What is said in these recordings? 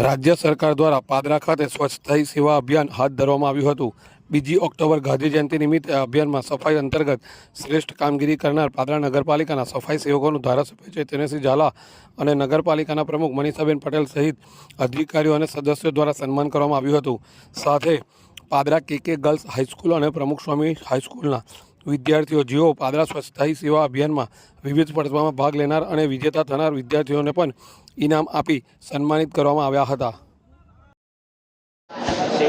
રાજ્ય સરકાર દ્વારા પાદરા ખાતે સ્વચ્છતા સેવા અભિયાન હાથ ધરવામાં આવ્યું હતું. બીજી ઓક્ટોબર ગાંધી જયંતિ નિમિત્તે અભિયાનમાં સફાઈ અંતર્ગત શ્રેષ્ઠ કામગીરી કરનાર પાદરા નગરપાલિકાના સફાઈ સેવકોનું ધારાસભ્ય છે તેનેસિંહ ઝાલા અને નગરપાલિકાના પ્રમુખ મનીષાબેન પટેલ સહિત અધિકારીઓ અને સદસ્યો દ્વારા સન્માન કરવામાં આવ્યું હતું. સાથે પાદરા કે કે ગર્લ્સ હાઈસ્કૂલ અને પ્રમુખ સ્વામી હાઈસ્કૂલના વિદ્યાર્થીઓ જેઓ પાદરા સ્વચ્છતા સેવા અભિયાનમાં વિવિધ સ્પર્ધામાં ભાગ લેનાર અને વિજેતા થનાર વિદ્યાર્થીઓને પણ ઇનામ આપી સન્માનિત કરવામાં આવ્યા હતા.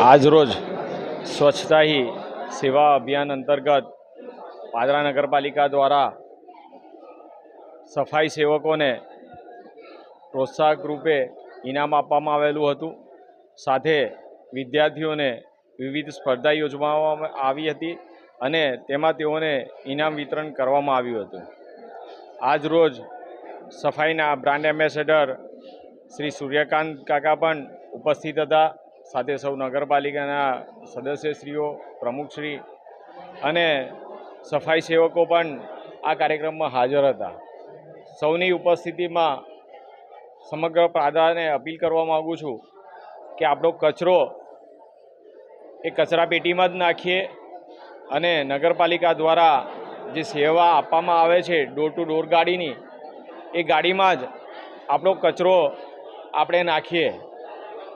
આજરોજ સ્વચ્છતા હી સેવા અભિયાન અંતર્ગત પાદરા નગરપાલિકા દ્વારા સફાઈ સેવકોને પ્રોત્સાહક રૂપે ઇનામ આપવામાં આવેલું હતું. સાથે વિદ્યાર્થીઓને વિવિધ સ્પર્ધા યોજવામાં આવી હતી. અને તેમાં તેઓને ઇનામ વિતરણ કરવામાં આવ્યું હતું. આજ રોજ સફાઈના બ્રાન્ડ એમ્બેસેડર શ્રી સૂર્યકાંત કાકા પણ ઉપસ્થિત હતા. સાથે સૌ નગરપાલિકાના સદસ્યશ્રીઓ, પ્રમુખશ્રી અને સફાઈ સેવકો પણ આ કાર્યક્રમમાં હાજર હતા. સૌની ઉપસ્થિતિમાં સમગ્ર પ્રાધાને અપીલ કરવા માગું છું કે આપણો કચરો એ કચરાપેટીમાં જ નાખીએ. અને નગરપાલિકા દ્વારા જે સેવા આપવામાં આવે છે ડોર ટુ ડોર ગાડીની, એ ગાડીમાં જ આપણો કચરો આપણે નાખીએ.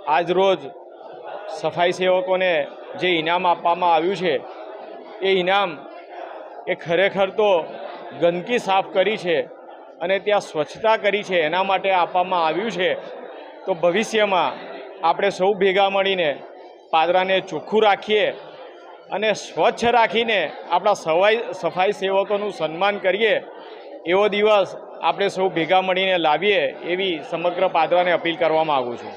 આજ રોજ સફાઈ સેવકોને જે ઇનામ આપવામાં આવ્યું છે, એ ઇનામ એ ખરેખર તો ગંદકી સાફ કરી છે અને ત્યાં સ્વચ્છતા કરી છે, એના માટે આપવામાં આવ્યું છે. તો ભવિષ્યમાં આપણે સૌ ભેગા મળીને પાદરાને ચોખ્ખું રાખીએ અને સ્વચ્છ રાખીને આપણા સવાઈ સફાઈ સેવકોનું સન્માન કરીએ, એવો દિવસ આપણે સૌ ભેગા મળીને લાવીએ એવી સમગ્ર પાદરાને અપીલ કરવા માગું છું.